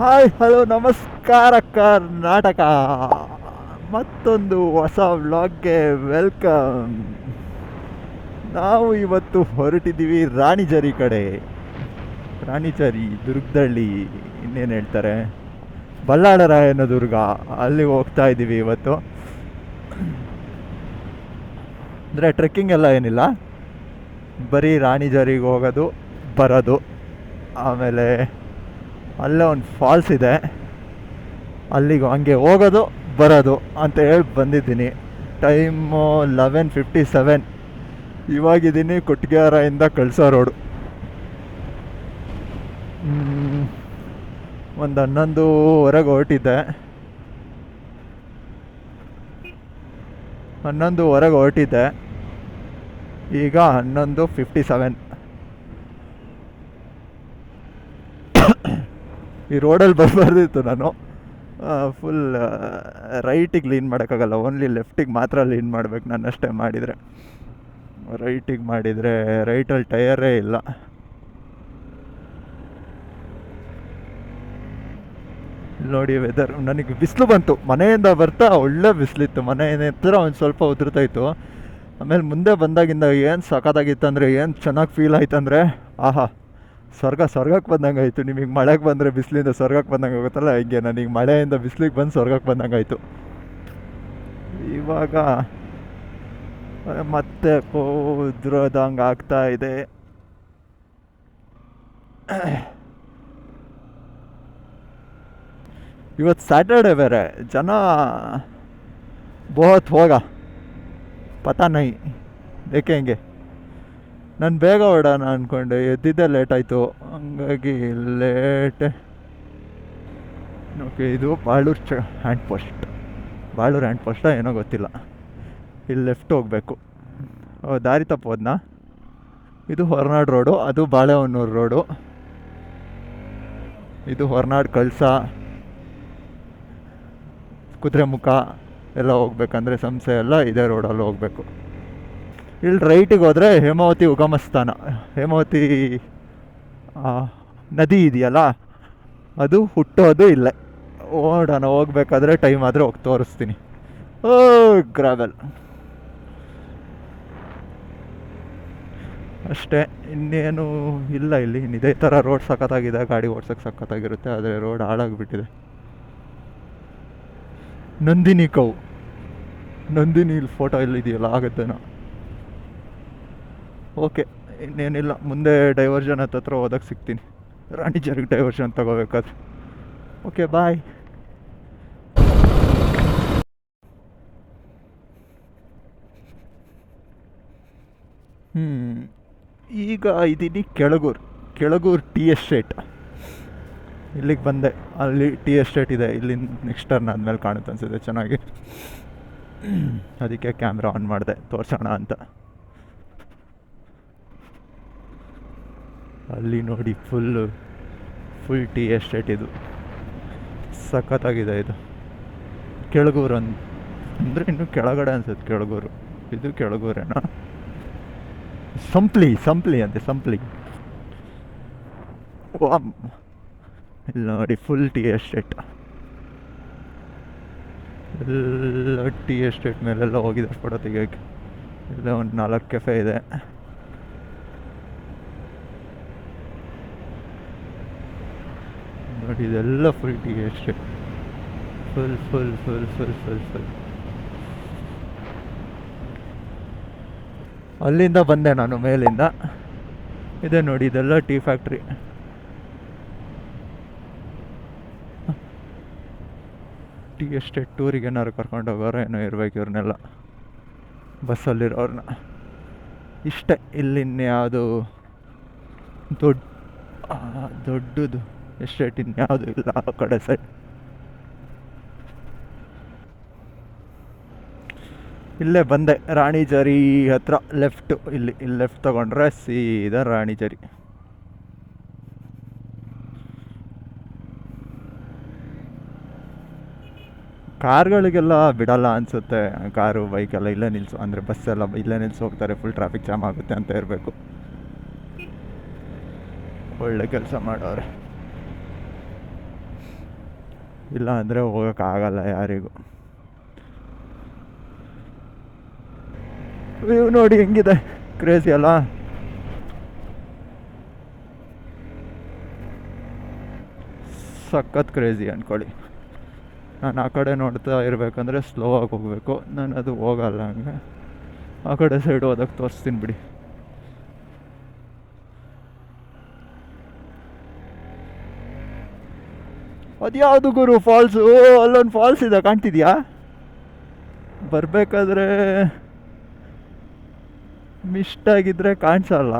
Hi hello ನಮಸ್ಕಾರ, ಕರ್ನಾಟಕ. ಮತ್ತೊಂದು ಹೊಸ ವ್ಲಾಗ್ಗೆ ವೆಲ್ಕಮ್. ನಾವು ಇವತ್ತು ಹೊರಟಿದ್ದೀವಿ ರಾಣಿಜರಿ ಕಡೆ. ರಾಣಿಜರಿ ದುರ್ಗದಳ್ಳಿ, ಇನ್ನೇನು ಹೇಳ್ತಾರೆ? ಬಲ್ಲಾಳರಾಯನ ದುರ್ಗ ಅಲ್ಲಿ ಹೋಗ್ತಾ ಇದ್ದೀವಿ ಇವತ್ತು. ಅಂದರೆ ಟ್ರೆಕ್ಕಿಂಗ್ ಎಲ್ಲ ಏನಿಲ್ಲ. ಬರೀ ರಾಣಿಜರಿಗೆ ಹೋಗೋದು, ಬರೋದು, ಆಮೇಲೆ ಅಲ್ಲೇ ಒಂದು ಫಾಲ್ಸ್ ಇದೆ. ಅಲ್ಲಿಗೆ, ಹಂಗೆ ಹೋಗೋದು, ಬರೋದು ಅಂತ ಹೇಳಿ ಬಂದಿದ್ದೀನಿ. ಟೈಮು ಲೆವೆನ್ ಫಿಫ್ಟಿ ಸೆವೆನ್ ಇವಾಗಿದ್ದೀನಿ ಕೊಟ್ಟಿಗೆಹಾರದಿಂದ ಕಳ್ಸೋ ರೋಡು ಒಂದು ಹನ್ನೊಂದುವರೆಗೆ ಹೊರಟಿದ್ದೆ. ಹೊರಗೆ ಹೊರಟಿದ್ದೆ. ಈಗ ಹನ್ನೊಂದು ಫಿಫ್ಟಿ ಸೆವೆನ್ ಈ ರೋಡಲ್ಲಿ ಬರಬಾರ್ದಿತ್ತು ನಾನು. ಫುಲ್ ರೈಟಿಗೆ ಲೀನ್ ಮಾಡೋಕ್ಕಾಗಲ್ಲ. ಓನ್ಲಿ ಲೆಫ್ಟಿಗೆ ಮಾತ್ರ ಲೀನ್ ಮಾಡ್ಬೇಕು ನಾನು ಅಷ್ಟೇ ಮಾಡಿದರೆ. ರೈಟಿಗೆ ಮಾಡಿದರೆ ರೈಟಲ್ಲಿ ಟಯರೇ ಇಲ್ಲ. ನೋಡಿ ವೆದರ್ ನನಗೆ ಬಿಸಿಲು ಬಂತು. ಮನೆಯಿಂದ ಬರ್ತಾ ಒಳ್ಳೆ ಬಿಸಿಲಿತ್ತು. ಮನೆ ಹತ್ರ ಒಂದು ಸ್ವಲ್ಪ ಉದುರ್ತಾಯಿತ್ತು ಆಮೇಲೆ ಮುಂದೆ ಬಂದಾಗಿಂದ ಏನು ಸಖತ್ತಾಗಿತ್ತು ಅಂದರೆ, ಏನು ಚೆನ್ನಾಗಿ ಫೀಲ್ ಆಯ್ತಂದರೆ ಆಹಾ. ಸ್ವರ್ಗ ಸ್ವರ್ಗಕ್ಕೆ ಬಂದಂಗೆ ಆಯಿತು ನಿಮಗೆ ಮಳೆಗೆ ಬಂದರೆ ಬಿಸಿಲಿಂದ ಸ್ವರ್ಗಕ್ಕೆ ಬಂದಂಗೆ ಆಗುತ್ತಲ್ಲ? ಹಿಂಗೆ ನನಗೆ ಮಳೆಯಿಂದ ಬಿಸಿಲಿಗೆ ಬಂದು ಸ್ವರ್ಗಕ್ಕೆ ಬಂದಂಗೆ ಆಯಿತು ಇವಾಗ ಮತ್ತೆ ಉದ್ರೋದಂಗೆ ಆಗ್ತಾ ಇದೆ. ಇವತ್ತು ಸ್ಯಾಟರ್ಡೆ ಬೇರೆ. ಜನ ಬಹುತ್ ಹೋಗ. ಪತಾ ನೈ ಹೆಂಗೆ? ನಾನು ಬೇಗ ಹೊಡೋಣ ಅಂದ್ಕೊಂಡೆ ಎದ್ದಿದ್ದೆ ಲೇಟ್ ಆಯಿತು. ಹಂಗಾಗಿ ಲೇಟ್ ಓಕೆ ಇದು ಬಾಳೂರು ಚ ಹ್ಯಾಂಡ್ ಪೋಸ್ಟ್ ಬಾಳೂರು ಹ್ಯಾಂಡ್ ಪೋಸ್ಟಾ ಏನೋ ಗೊತ್ತಿಲ್ಲ. ಇಲ್ಲಿ ಲೆಫ್ಟ್ ಹೋಗಬೇಕು. ದಾರಿ ತಪ್ಪೋದ್ನಾ ಇದು ಹೊರನಾಡು ರೋಡು ಅದು ಬಾಳೆಹೊನ್ನೂರು ರೋಡು ಇದು ಹೊರನಾಡು ಕಳಸ. ಕುದುರೆಮುಖ ಎಲ್ಲ ಹೋಗ್ಬೇಕಂದ್ರೆ ಸಂಸೆ ಎಲ್ಲ ಇದೇ ರೋಡಲ್ಲಿ ಹೋಗಬೇಕು. ಇಲ್ಲಿ ರೈಟಿಗೆ ಹೋದರೆ ಹೇಮಾವತಿ ಉಗಮ ಸ್ಥಾನ. ಹೇಮಾವತಿ ನದಿ ಇದೆಯಲ್ಲ, ಅದು ಹುಟ್ಟೋದು ಇಲ್ಲ. ಓಡೋಣ, ಹೋಗ್ಬೇಕಾದ್ರೆ ಟೈಮ್ ಆದರೆ ಹೋಗಿ ತೋರಿಸ್ತೀನಿ. ಓ ಗ್ರಾವೆಲ್ ಅಷ್ಟೇ, ಇನ್ನೇನು ಇಲ್ಲ ಇಲ್ಲಿ. ಇದೇ ಥರ ರೋಡ್ ಸಖತ್ತಾಗಿದೆ, ಗಾಡಿ ಓಡ್ಸೋಕ್ಕೆ ಸಖತ್ತಾಗಿರುತ್ತೆ, ಆದರೆ ರೋಡ್ ಹಾಳಾಗಿಬಿಟ್ಟಿದೆ. ನಂದಿನಿ ಕೌ. ನಂದಿನಿ ಇಲ್ಲಿ ಫೋಟೋ ಇಲ್ಲಿದೆಯಲ್ಲ ಆಗುತ್ತೇನೋ ಓಕೆ, ಇನ್ನೇನಿಲ್ಲ, ಮುಂದೆ ಡೈವರ್ಷನ್ ಹತ್ತತ್ರ ಹೋದಾಗ ಸಿಗ್ತೀನಿ. ರಾಣಿಜರಿಗೆ ಡೈವರ್ಷನ್ ತಗೋಬೇಕಾದ್ರೆ. ಓಕೆ ಬಾಯ್ ಹ್ಞೂ ಈಗ ಇದ್ದೀನಿ ಕೆಳಗೂರು ಕೆಳಗೂರು ಟಿ ಎಸ್ಟೇಟ್. ಇಲ್ಲಿಗೆ ಬಂದೆ, ಅಲ್ಲಿ ಟಿ ಎಸ್ಟೇಟ್ ಇದೆ ಇಲ್ಲಿ ನೆಕ್ಸ್ಟ್ ಟರ್ನ್ ಆದಮೇಲೆ ಕಾಣುತ್ತೆ ಅನಿಸುತ್ತೆ, ಚೆನ್ನಾಗಿ. ಅದಕ್ಕೆ ಕ್ಯಾಮ್ರಾ ಆನ್ ಮಾಡಿದೆ, ತೋರಿಸೋಣ ಅಂತ. ಅಲ್ಲಿ ನೋಡಿ ಫುಲ್ಲು ಫುಲ್ ಟೀ ಎಸ್ಟೇಟ್ ಇದು. ಸಖತ್ತಾಗಿದೆ ಇದು. ಕೆಳಗೂರು ಅನ್ ಅಂದರೆ ಇನ್ನು ಕೆಳಗಡೆ ಅನ್ಸುತ್ತೆ ಕೆಳಗೂರು. ಇದು ಕೆಳಗೂರೇನಾ. ಸಂಪ್ಲಿ ಸಂಪ್ಲಿ ಅಂತೆ, ಸಂಪ್ಲಿ. ವಾಮ್. ಇಲ್ಲಿ ನೋಡಿ ಫುಲ್ ಟೀ ಎಸ್ಟೇಟ್ ಎಲ್ಲ ಟೀ ಎಸ್ಟೇಟ್ ಮೇಲೆಲ್ಲ ಹೋಗಿದ್ದಾರೆ ಫೋಟೋ ತೆಗಿಯೋಕ್ಕೆ ಇಲ್ಲ ಒಂದು ನಾಲ್ಕು ಕೆಫೆ ಇದೆ. ನೋಡಿ, ಇದೆಲ್ಲ full tea estate full full full full full full ಅಲ್ಲಿಂದ ಬಂದೆ ನಾನು, ಮೇಲಿಂದ. ಇದೆ ನೋಡಿ, ಇದೆಲ್ಲ ಟೀ ಫ್ಯಾಕ್ಟ್ರಿ ಟೀ ಎಸ್ಟೇಟ್ ಟೂರಿಗೆ ಏನಾದ್ರು ಕರ್ಕೊಂಡು ಹೋಗೋರು ಏನೋ ಇರ್ಬೇಕು ಇವ್ರನ್ನೆಲ್ಲ. ಬಸ್ಸಲ್ಲಿರೋರ್ನ ಇಷ್ಟೇ, ಇಲ್ಲಿನ್ಯಾವುದು ದೊಡ್ಡ ದೊಡ್ಡದು. ಎಸ್ಟೇಟ್ ಇನ್ಯಾವುದೂ ಇಲ್ಲ ಆ ಕಡೆ ಸೈಡ್ ಇಲ್ಲೇ ಬಂದೆ ರಾಣಿಜರಿ ಹತ್ರ ಲೆಫ್ಟ್ ಇಲ್ಲಿ ಇಲ್ಲಿ ಲೆಫ್ಟ್ ತಗೊಂಡ್ರೆ ಸೀದಾ ರಾಣಿಜರಿ ಕಾರ್ಗಳಿಗೆಲ್ಲ ಬಿಡಲ್ಲ ಅನಿಸುತ್ತೆ, ಕಾರು ಬೈಕೆಲ್ಲ ಇಲ್ಲೇ ನಿಲ್ಸು, ಅಂದರೆ ಬಸ್ಸೆಲ್ಲ ಇಲ್ಲೇ ನಿಲ್ಸಿ ಹೋಗ್ತಾರೆ ಫುಲ್ ಟ್ರಾಫಿಕ್ ಜಾಮ್ ಆಗುತ್ತೆ ಅಂತ ಇರಬೇಕು ಒಳ್ಳೆ ಕೆಲಸ ಮಾಡೋರೆ. ಇಲ್ಲ ಅಂದರೆ ಹೋಗೋಕ್ಕಾಗಲ್ಲ ಯಾರಿಗೂ. ವ್ಯೂ ನೋಡಿ ಹೆಂಗಿದೆ? ಕ್ರೇಜಿ ಅಲ್ಲ ಸಖತ್ ಕ್ರೇಜಿ ಅಂದ್ಕೊಳ್ಳಿ ನಾನು ಆ ಕಡೆ ನೋಡ್ತಾ ಇರಬೇಕಂದ್ರೆ ಸ್ಲೋ ಆಗಿ ಹೋಗಬೇಕು. ನಾನು ಅದು ಹೋಗಲ್ಲ ಹಂಗೆ. ಆ ಕಡೆ ಸೈಡ್ ಹೋದಾಗ ತೋರಿಸ್ತೀನಿ ಬಿಡಿ. ಅದ್ಯಾವುದು ಗುರು ಫಾಲ್ಸು ಅಲ್ಲೊಂದು ಫಾಲ್ಸ್ ಇದೆ, ಕಾಣ್ತಿದ್ಯಾ? ಬರಬೇಕಾದ್ರೆ ಮಿಸ್ಟ್ ಆಗಿದ್ರೆ ಕಾಣಿಸಲ್ಲ.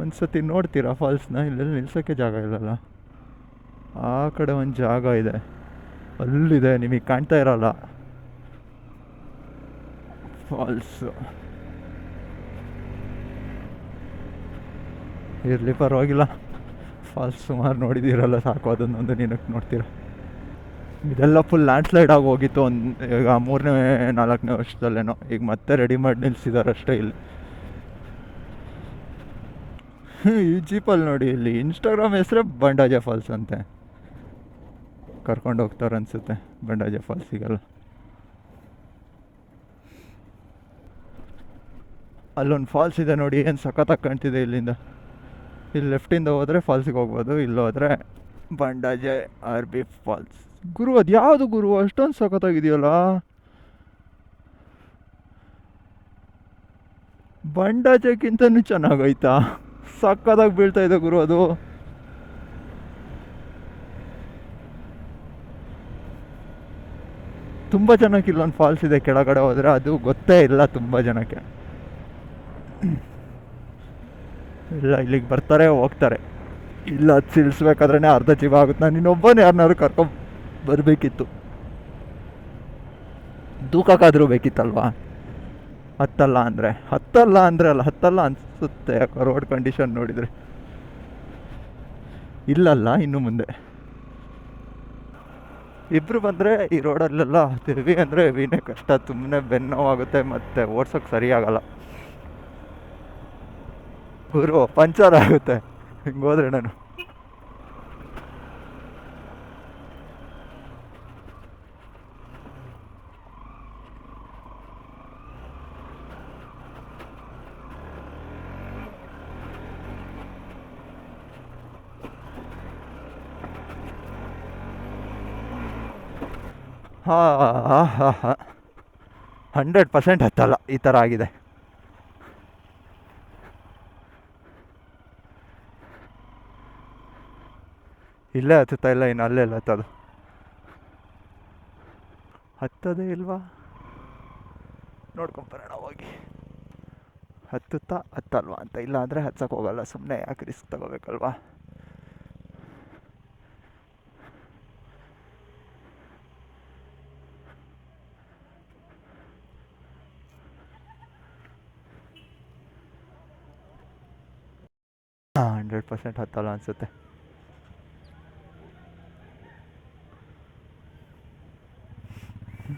ಒಂದ್ಸತಿ ನೋಡ್ತೀರಾ ಫಾಲ್ಸ್ನ ಇಲ್ಲೆಲ್ಲ ನಿಲ್ಸೋಕ್ಕೆ ಜಾಗ ಇಲ್ಲಲ್ಲ. ಆ ಕಡೆ ಒಂದು ಜಾಗ ಇದೆ. ಅಲ್ಲಿದೆ, ನಿಮಗೆ ಕಾಣ್ತಾ ಇರಲ್ಲ. ಫಾಲ್ಸು ಇರಲಿ ಪರವಾಗಿಲ್ಲ. ಫಾಲ್ಸ್ ಸುಮಾರು ನೋಡಿದ್ದೀರಲ್ಲ ಸಾಕು ಅದನ್ನೊಂದು ನಿನಗೆ ನೋಡ್ತೀರ? ಇದೆಲ್ಲ ಫುಲ್ ಲ್ಯಾಂಡ್ ಸ್ಲೈಡ್ ಆಗಿ ಹೋಗಿತ್ತು ಒಂದು, ಈಗ ಮೂರನೇ, ನಾಲ್ಕನೇ ವರ್ಷದಲ್ಲೇನೋ. ಈಗ ಮತ್ತೆ ರೆಡಿ ಮಾಡಿ ನಿಲ್ಸಿದ್ದಾರೆ ಅಷ್ಟೇ ಇಲ್ಲಿ. ಈ ಜೀಪಲ್ಲಿ ನೋಡಿ ಇಲ್ಲಿ ಇನ್ಸ್ಟಾಗ್ರಾಮ್ ಹೆಸರೇ ಬಂಡಾಜೆ ಫಾಲ್ಸ್ ಅಂತೆ. ಕರ್ಕೊಂಡು ಹೋಗ್ತಾರೆ ಅನಿಸುತ್ತೆ, ಬಂಡಾಜೆ ಫಾಲ್ಸಿಗೆಲ್ಲ ಅಲ್ಲೊಂದು ಫಾಲ್ಸ್ ಇದೆ ನೋಡಿ, ಏನು ಸಖತ್ತಾಗಿ ಕಾಣ್ತಿದೆ ಇಲ್ಲಿಂದ. ಇಲ್ಲಿ ಲೆಫ್ಟಿಂದ ಹೋದರೆ ಫಾಲ್ಸಿಗೆ ಹೋಗ್ಬೋದು ಇಲ್ಲೋದ್ರೆ ಬಂಡಾಜೆ ಆರ್ ಬಿ ಫಾಲ್ಸ್ ಗುರು ಅದು ಯಾವುದು ಗುರು? ಅಷ್ಟೊಂದು ಸಖತ್ತಾಗಿದೆಯಲ್ಲ. ಬಂಡಾಜೆಗಿಂತನೂ ಚೆನ್ನಾಗೈತಾ ಸಖತ್ತಾಗಿ ಬೀಳ್ತಾ ಇದೆ ಗುರು ಅದು. ತುಂಬ ಜನಕ್ಕೆ ಇಲ್ಲೊಂದು ಫಾಲ್ಸ್ ಇದೆ, ಕೆಳಗಡೆ ಹೋದರೆ ಅದು ಗೊತ್ತೇ ಇಲ್ಲ ತುಂಬ ಜನಕ್ಕೆ. ಇಲ್ಲ, ಇಲ್ಲಿಗೆ ಬರ್ತಾರೆ, ಹೋಗ್ತಾರೆ. ಇಲ್ಲ, ಅದು ಅರ್ಧ ಜೀವ ಆಗುತ್ತೆ. ನಾನು ಇನ್ನೊಬ್ಬನೇ ಯಾರನ್ನಾರು ಕರ್ಕೊಂಡು ಬರಬೇಕಿತ್ತು. ದೂಕಕ್ಕಾದರೂ ಬೇಕಿತ್ತಲ್ವಾ? ಹತ್ತಲ್ಲ ಅಂದರೆ. ಹತ್ತಲ್ಲ ಅಂದರೆ ಅಲ್ಲ, ಹತ್ತಲ್ಲ ಅನಿಸುತ್ತೆ ರೋಡ್ ಕಂಡೀಷನ್ ನೋಡಿದರೆ. ಇಲ್ಲಲ್ಲ, ಇನ್ನು ಮುಂದೆ. ಇಬ್ಬರು ಬಂದರೆ ಈ ರೋಡಲ್ಲೆಲ್ಲ ಹೆವಿ ಅಂದರೆ ಹೆವಿನೇ ಕಷ್ಟ ಸುಮ್ಮನೆ ಬೆನ್ನೋವಾಗುತ್ತೆ, ಮತ್ತು ಓಡ್ಸೋಕ್ಕೆ ಸರಿಯಾಗಲ್ಲ. ಗುರು, ಪಂಚರ್ ಆಗುತ್ತೆ. ಹಿಂಗೆ ಹೋದ್ರೆ ನಾನು. ಹಾ, ಹಾಂ ಹಾಂ ಹಾಂ. ಹಂಡ್ರೆಡ್ ಪರ್ಸೆಂಟ್ ಹತ್ತಲ್ಲ. ಈ ಥರ ಆಗಿದೆ. ಇಲ್ಲೇ ಹತ್ತುತ್ತಾ ಇಲ್ಲ ಇನ್ನು ಅಲ್ಲೇ ಇಲ್ಲ ಹತ್ತೋದು ಹತ್ತದೇ ಇಲ್ವಾ? ನೋಡ್ಕೊಂಬರೋಣ ಹೋಗಿ. ಹತ್ತುತ್ತಾ? ಹತ್ತಲ್ವಾ ಅಂತ. ಇಲ್ಲ ಅಂದರೆ ಹತ್ಸಕ್ಕೆ ಹೋಗಲ್ಲ ಸುಮ್ಮನೆ ಯಾಕೆ ರಿಸ್ಕ್ ತಗೋಬೇಕಲ್ವಾ? ಹಂಡ್ರೆಡ್ ಪರ್ಸೆಂಟ್ ಹತ್ತಲ್ಲ ಅನಿಸುತ್ತೆ.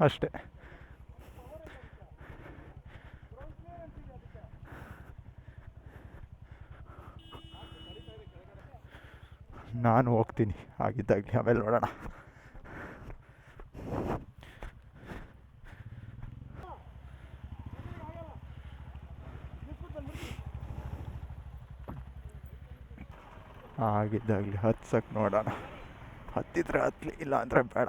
ಅಷ್ಟೇ. ನಾನು ಹೋಗ್ತೀನಿ. ಆಗಿದ್ದಾಗಲಿ ಆಮೇಲೆ ನೋಡೋಣ. ಆಗಿದ್ದಾಗಲಿ ಹತ್ಸಕ್ಕೆ ನೋಡೋಣ. ಹತ್ತಿದ್ರೆ ಹತ್ತಲಿ ಇಲ್ಲ ಅಂದರೆ ಬೇಡ.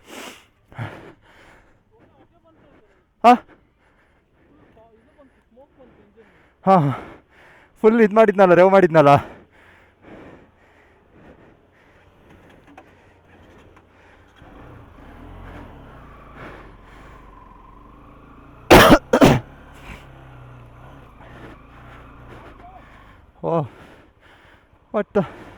ಹಾಂ? ಹಾಂ. ಫುಲ್ ಇದು ಮಾಡಿದ್ನಲ್ಲ ರೇವ್ ಮಾಡಿದ್ನಲ್ಲ? ಓ ಒಟ್ಟು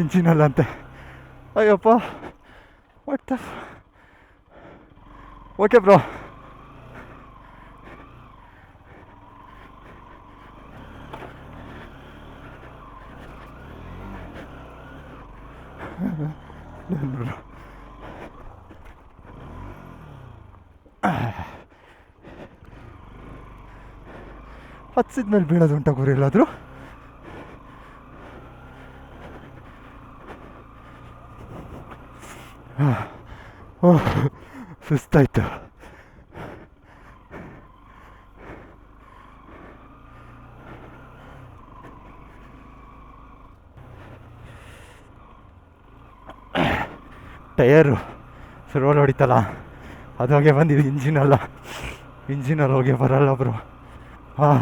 ಇಂಜಿನಲ್ಲ ಅಂತೆ Ayyappa what the okay bro ಹತ್ಸಿದ್ಮೇಲೆ ಬೀಳೋದು ಉಂಟ ಗುರಿ ಎಲ್ಲಾದರೂ? ಸುಸ್ತಾಯ್ತು. ಟಯರು ರೋಲ್ ಹೊಡಿತಲ್ಲ. ಅದು ಹೋಗಿ ಬಂದಿದ್ದು ಇಂಜಿನಲ್ಲ ಇಂಜಿನಲ್ಲಿ ಹೋಗಿ ಬರಲ್ಲ ಬ್ರೋ ಹಾಂ,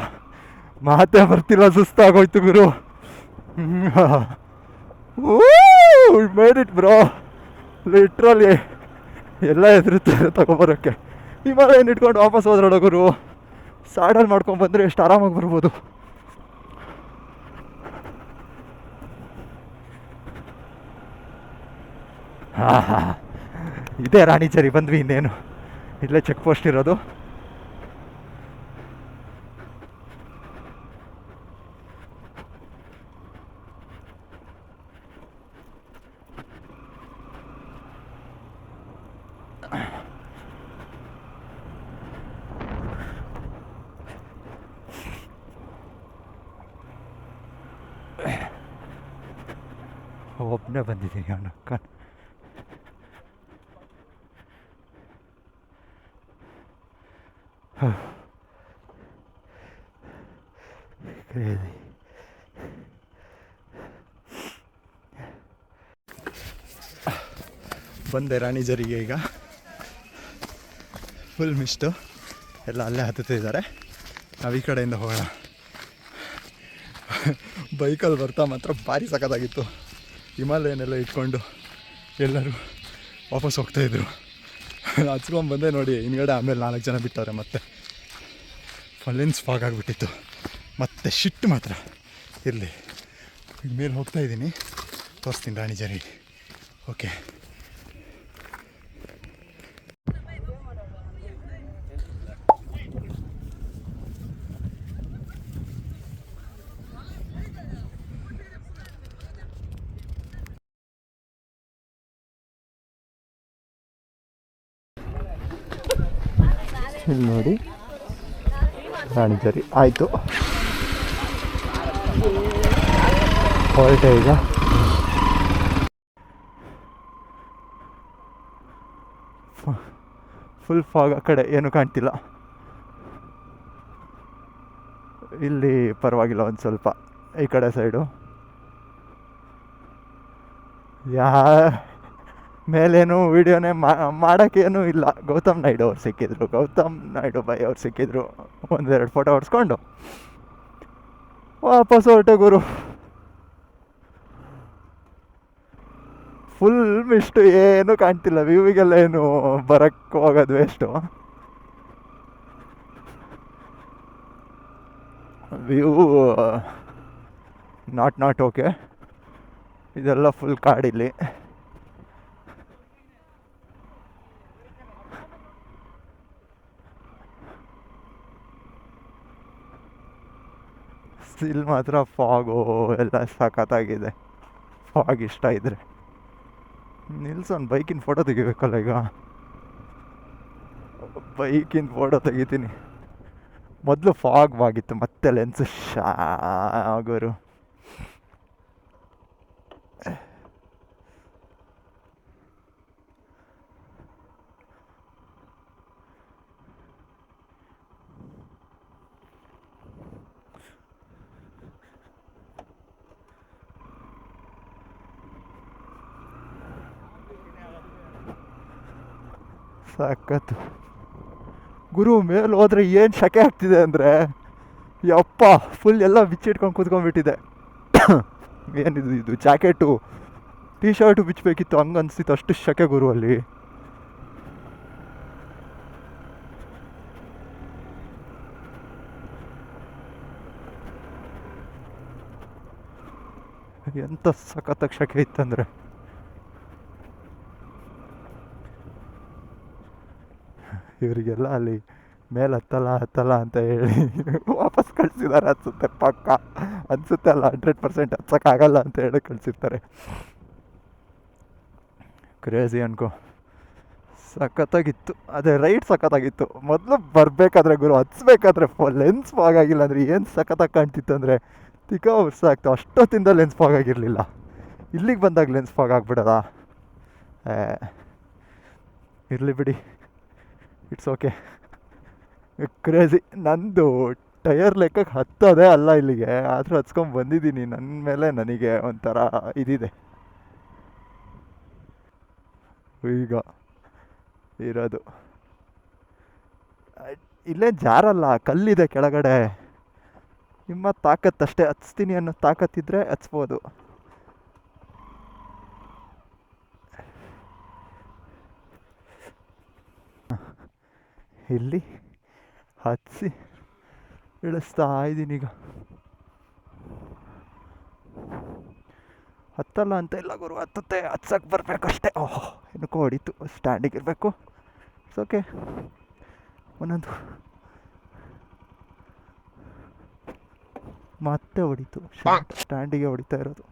ಮಾತೇ ಬರ್ತಿಲ್ಲ, ಸುಸ್ತಾಗೋಯ್ತು ಗುರು. ಮೇಡ್ ಇಟ್ ಬ್ರೋ ಲಿಟ್ರಲಿ ಎಲ್ಲ ಎದುರುತ್ತಾರೆ ತಗೊಬರೋಕ್ಕೆ ಏನು ಇಟ್ಕೊಂಡು ವಾಪಸ್ ಹೋದ್ರೆ ಗುರು? ಸಾಡಲ್ ಮಾಡ್ಕೊಂಡು ಎಷ್ಟು ಆರಾಮಾಗಿ ಬರ್ಬೋದು. ಹಾಂ ಹಾಂ ಇದೇ ರಾಣಿಚೇರಿ ಬಂದ್ವಿ ಇನ್ನೇನು. ಇಲ್ಲೇ ಚೆಕ್ ಪೋಸ್ಟ್ ಇರೋದು. ಒಬ್ಬನೇ ಬಂದಿದ್ದೀನಿ ಅವನು ಕಣ್ Crazy. ಬಂದೆ ರಾಣಿಜರಿಗೆ ಈಗ ಫುಲ್ ಮಿಸ್ಟು ಎಲ್ಲ ಅಲ್ಲೇ ಹತ್ತುತ್ತಿದ್ದಾರೆ ನಾವು ಈ ಕಡೆಯಿಂದ ಹೋಗೋಣ. ಬೈಕಲ್ಲಿ ಬರ್ತಾ ಮಾತ್ರ ಭಾರಿ ಸಖತ್ತಾಗಿತ್ತು. ಹಿಮಾಲಯನೆಲ್ಲ ಇಟ್ಕೊಂಡು ಎಲ್ಲರೂ ವಾಪಸ್ ಹೋಗ್ತಾಯಿದ್ರು ಹಚ್ಕೊಂಡು ಬಂದೆ ನೋಡಿ, ಹಿಂದ್ಗಡೆ ಆಮೇಲೆ ನಾಲ್ಕು ಜನ ಬಿಟ್ಟವ್ರೆ ಮತ್ತೆ. ಫಲೆನ್ಸ್ ಫಾಗ್ ಆಗಿಬಿಟ್ಟಿತ್ತು. ಮತ್ತೆ ಶಿಟ್ಟು ಮಾತ್ರ. ಇರಲಿ. ಮೇಲೆ ಹೋಗ್ತಾ ಇದ್ದೀನಿ. ತೋರಿಸ್ತೀನಿ ರಾಣಿಜರಿ ಓಕೆ ಇಲ್ಲಿ ನೋಡಿ. ರಾಣಿಜರಿ ಆಯಿತು. ಹೊರಟೆ ಈಗ. ಫುಲ್ ಫಾಗ್ ಆ ಕಡೆ ಏನು ಕಾಣ್ತಿಲ್ಲ. ಇಲ್ಲಿ ಪರವಾಗಿಲ್ಲ ಒಂದು ಸ್ವಲ್ಪ. ಈ ಕಡೆ ಸೈಡು ಯಾ ಮೇಲೇನು ವೀಡಿಯೋನೇ ಮಾಡೋಕ್ಕೇನು ಇಲ್ಲ. ಗೌತಮ್ ನಾಯ್ಡು ಅವ್ರು ಸಿಕ್ಕಿದ್ರು. ಗೌತಮ್ ನಾಯ್ಡು ಬೈ ಅವ್ರು ಸಿಕ್ಕಿದ್ರು. ಒಂದೆರಡು ಫೋಟೋ ಹೊಡ್ಸ್ಕೊಂಡು. ವಾಪಸ್ ಹೊರಟೆ ಗುರು. ಫುಲ್ ಮಿಸ್ಟು ಏನು ಕಾಣ್ತಿಲ್ಲ. ವ್ಯೂವಿಗೆಲ್ಲ ಏನು ಬರಕ್ಕೆ ಹೋಗೋದು waste view not not okay ಇದೆಲ್ಲ ಫುಲ್ ಕಾಡಿಲ್ಲಿ. ಇಲ್ಲಿ ಮಾತ್ರ ಫಾಗು ಎಲ್ಲ ಸಖತ್ತಾಗಿದೆ. ಫಾಗ್ ಇಷ್ಟ ಇದ್ರೆ. ನಿಲ್ಸೋನ್, ಬೈಕಿನ ಫೋಟೋ ತೆಗಿಬೇಕಲ್ಲ ಈಗ? ಬೈಕಿನ ಫೋಟೋ ತೆಗಿತೀನಿ. ಮೊದಲು ಫಾಗ್ ಆಗಿತ್ತು, ಮತ್ತೆ ಲೆನ್ಸ್ ಶಾಗೋರು. ಸಖತ್ತು ಗುರು ಮೇಲೆ ಹೋದ್ರೆ ಏನು ಶಕೆ ಆಗ್ತಿದೆ ಅಂದರೆ, ಯಪ್ಪ ಫುಲ್ ಎಲ್ಲ ಬಿಚ್ಚಿಟ್ಕೊಂಡು ಕೂತ್ಕೊಂಡ್ಬಿಟ್ಟಿದೆ. ಏನಿದು ಇದು, ಜಾಕೆಟು ಟೀ ಶರ್ಟು ಬಿಚ್ಚಬೇಕಿತ್ತು ಹಂಗೆ ಅನಿಸ್ತಿತ್ತು ಅಷ್ಟು ಶಕೆ ಗುರು ಅಲ್ಲಿ. ಎಂಥ ಸಖತ್ತಾಗಿ ಶಕೆ ಇತ್ತಂದರೆ. ಇವರಿಗೆಲ್ಲ ಅಲ್ಲಿ ಮೇಲೆ ಹತ್ತಲ್ಲ ಹತ್ತಲ್ಲ ಅಂತ ಹೇಳಿ ವಾಪಸ್ ಕಳಿಸಿದ್ದಾರೆ ಅನ್ಸುತ್ತೆ, ಪಕ್ಕ. ಅನ್ಸುತ್ತೆ ಅಲ್ಲ ಹಂಡ್ರೆಡ್ ಪರ್ಸೆಂಟ್ ಹಚ್ಚೋಕ್ಕಾಗಲ್ಲ ಅಂತ ಹೇಳಿ ಕಳಿಸಿರ್ತಾರೆ. ಕ್ರೇಜಿ ಅನ್ಕೋ. ಸಖತ್ತಾಗಿತ್ತು. ಅದೇ ರೈಟ್ ಸಖತ್ತಾಗಿತ್ತು. ಮೊದಲು ಬರಬೇಕಾದ್ರೆ ಗುರು, ಹಚ್ಬೇಕಾದ್ರೆ ಫೋ ಲೆನ್ಸ್ ಫಾಗ್ ಆಗಿಲ್ಲ ಅಂದರೆ ಏನು ಸಖತ್ತಾಗಿ ಕಾಣ್ತಿತ್ತು ಅಂದರೆ ತಿಕ್ಕ ವರ್ಷ ಆಗ್ತು. ಅಷ್ಟೊತ್ತಿಂದ ಲೆನ್ಸ್ ಫಾಗ್ ಆಗಿರಲಿಲ್ಲ. ಇಲ್ಲಿಗೆ ಬಂದಾಗ ಲೆನ್ಸ್ ಫಾಗ್ ಆಗಿಬಿಡೋದಾ? ಇರಲಿ ಬಿಡಿ. ಇಟ್ಸ್ ಓಕೆ ಕ್ರೇಜಿ ನಂದು ಟಯರ್ ಲೆಕ್ಕಕ್ಕೆ ಹತ್ತೋದೇ ಅಲ್ಲ ಇಲ್ಲಿಗೆ. ಆದರೂ ಹಚ್ಕೊಂಡು ಬಂದಿದ್ದೀನಿ. ನನ್ನ ಮೇಲೆ ನನಗೆ ಒಂಥರ ಇದಿದೆ. ಈಗ ಇರೋದು. ಇಲ್ಲೇ ಜಾರಲ್ಲ, ಕಲ್ಲಿದೆ ಕೆಳಗಡೆ. ನಿಮ್ಮ ತಾಕತ್ತಷ್ಟೇ. ಹಚ್ತೀನಿ ಅನ್ನೋ ತಾಕತ್ತಿದ್ರೆ ಹಚ್ಬೋದು ಇಲ್ಲಿ ಹಚ್ಚಿ ಇಳಿಸ್ತಾ ಇದ್ದೀನಿ ಈಗ. ಹತ್ತಲ್ಲ ಅಂತ ಇಲ್ಲ ಗುರು ಹತ್ತುತ್ತೆ ಹತ್ಸಕ್ಕೆ ಬರಬೇಕಷ್ಟೇ ಓಹ್ ಏನಕ್ಕೋ ಹೊಡಿತು ಸ್ಟ್ಯಾಂಡಿಗೆ ಇರಬೇಕು. ಇಟ್ಸ್ ಓಕೆ ಒಂದೊಂದು. ಮತ್ತೆ ಹೊಡಿತು. ಸ್ಟ್ಯಾಂಡಿಗೆ ಹೊಡಿತಾ ಇರೋದು.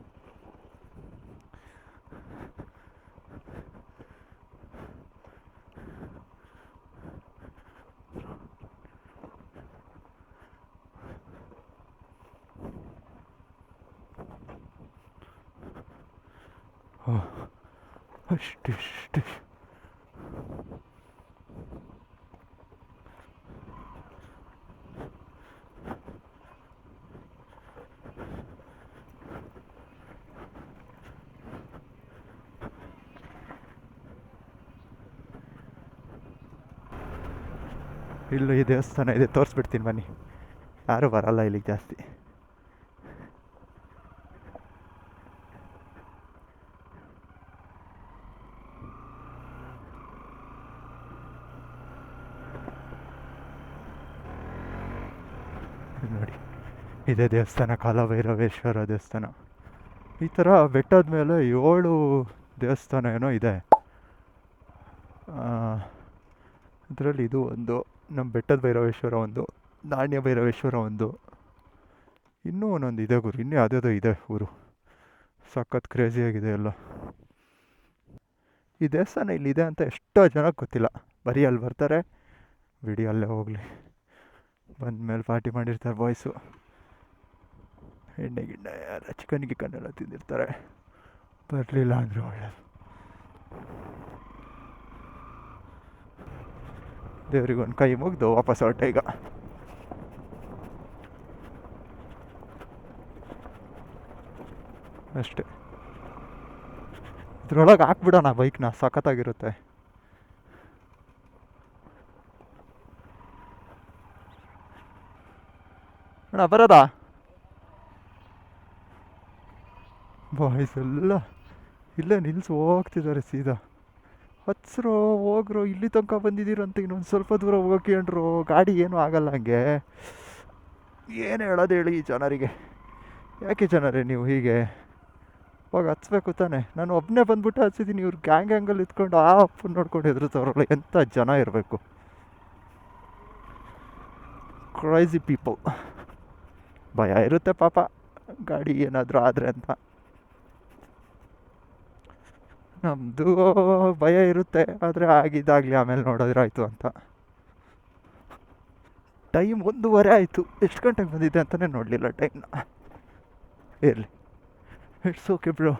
ಅಷ್ಟಿಷ್ಟು ಇಲ್ಲೂ ಈ ದೇವಸ್ಥಾನ ಇದೆ ತೋರಿಸ್ಬಿಡ್ತೀನಿ ಬನ್ನಿ. ಯಾರೂ ಬರಲ್ಲ ಇಲ್ಲಿಗೆ ಜಾಸ್ತಿ ಇದು ನೋಡಿ ಇದೇ ದೇವಸ್ಥಾನ ಕಾಲಭೈರವೇಶ್ವರ ದೇವಸ್ಥಾನ. ಈ ಥರ ಬೆಟ್ಟದ ಮೇಲೆ ಏಳು ದೇವಸ್ಥಾನ ಏನೋ ಇದೆ. ಅದರಲ್ಲಿ ಇದು ಒಂದು, ನಮ್ಮ ಬೆಟ್ಟದ ಭೈರವೇಶ್ವರ ಒಂದು, ನಾಣ್ಯ ಭೈರವೇಶ್ವರ ಒಂದು. ಇನ್ನೂ ಒಂದೊಂದು ಇದೆ ಗುರು, ಇನ್ನೂ ಯಾವುದ್ಯಾವುದೋ ಇದೆ ಊರು. ಸಖತ್ ಕ್ರೇಜಿಯಾಗಿದೆ ಎಲ್ಲ. ಈ ದೇವಸ್ಥಾನ ಇಲ್ಲಿದೆ ಅಂತ ಎಷ್ಟೋ ಜನಕ್ಕೆ ಗೊತ್ತಿಲ್ಲ. ಬರೀ ಅಲ್ಲಿ ಬರ್ತಾರೆ, ಬಿಡಿ ಅಲ್ಲೇ ಹೋಗಲಿ. ಬಂದ ಮೇಲೆ ಪಾರ್ಟಿ ಮಾಡಿರ್ತಾರೆ ಬಾಯ್ಸು ಎಣ್ಣೆ ಗಿಣ್ಣೆ ಯಾರ ಚಿಕನ್ ಗಿಕನ್ ಎಲ್ಲ ತಿಂದಿರ್ತಾರೆ. ಬರಲಿಲ್ಲ ಅಂದರೆ ಒಳ್ಳೆಯದು ದೇವ್ರಿಗೆ ಒಂದು ಕೈ ಮುಗಿದು ವಾಪಸ್ ಹೊರಟ ಈಗ. ಅಷ್ಟೇ. ಇದ್ರೊಳಗೆ ಹಾಕ್ಬಿಡೋಣ ಬೈಕ್ನ, ಸಖತ್ತಾಗಿರುತ್ತೆ. ಅಣ್ಣ, ಬರೋದಾ? ಬಾಯ್ಸ್ ಎಲ್ಲ ಇಲ್ಲೇ ನಿಲ್ಸಿ ಹೋಗ್ತಿದ್ದಾರೆ ಸೀದಾ ಹಚ್ರೋ ಹೋಗ್ರೋ ಇಲ್ಲಿ ತನಕ ಬಂದಿದ್ದೀರ ಅಂತ ಇನ್ನೊಂದು ಸ್ವಲ್ಪ ದೂರ ಹೋಗ್ಕೊಂಡ್ರು ಗಾಡಿ ಏನೂ ಆಗಲ್ಲ ಹಂಗೆ ಏನು ಹೇಳೋದು ಹೇಳಿ ಜನರಿಗೆ ಯಾಕೆ ಜನರೇ ನೀವು ಹೀಗೆ ಹೋಗಿ ಹಚ್ಬೇಕು ತಾನೆ ನಾನು ಒಬ್ಬನೇ ಬಂದ್ಬಿಟ್ಟು ಹಚ್ಚಿದ್ದೀನಿ ಇವ್ರು ಗ್ಯಾಂಗ್ ಗ್ಯಾಂಗಲ್ಲಿ ಇದ್ಕೊಂಡು ಆ ಅಪ್ಪನ ನೋಡ್ಕೊಂಡು ಹೆದರ್ತಾವ್ರಲ್ಲ ಎಂಥ ಜನ ಇರಬೇಕು ಕ್ರೈಸಿ ಪೀಪಲ್ ಭಯ ಇರುತ್ತೆ ಪಾಪ ಗಾಡಿ ಏನಾದರೂ ಆದರೆ ಅಂತ ನಮ್ಮದು ಭಯ ಇರುತ್ತೆ, ಆದರೆ ಆಗಿದ್ದಾಗಲಿ ಆಮೇಲೆ ನೋಡೋದ್ರಾಯ್ತು ಅಂತ. ಟೈಮ್ ಒಂದೂವರೆ ಆಯಿತು. ಎಷ್ಟು ಗಂಟೆಗೆ ಬಂದಿದ್ದೆ ಅಂತಲೇ ನೋಡಲಿಲ್ಲ ಟೈಮ್ನ ಇರಲಿ. It's okay bro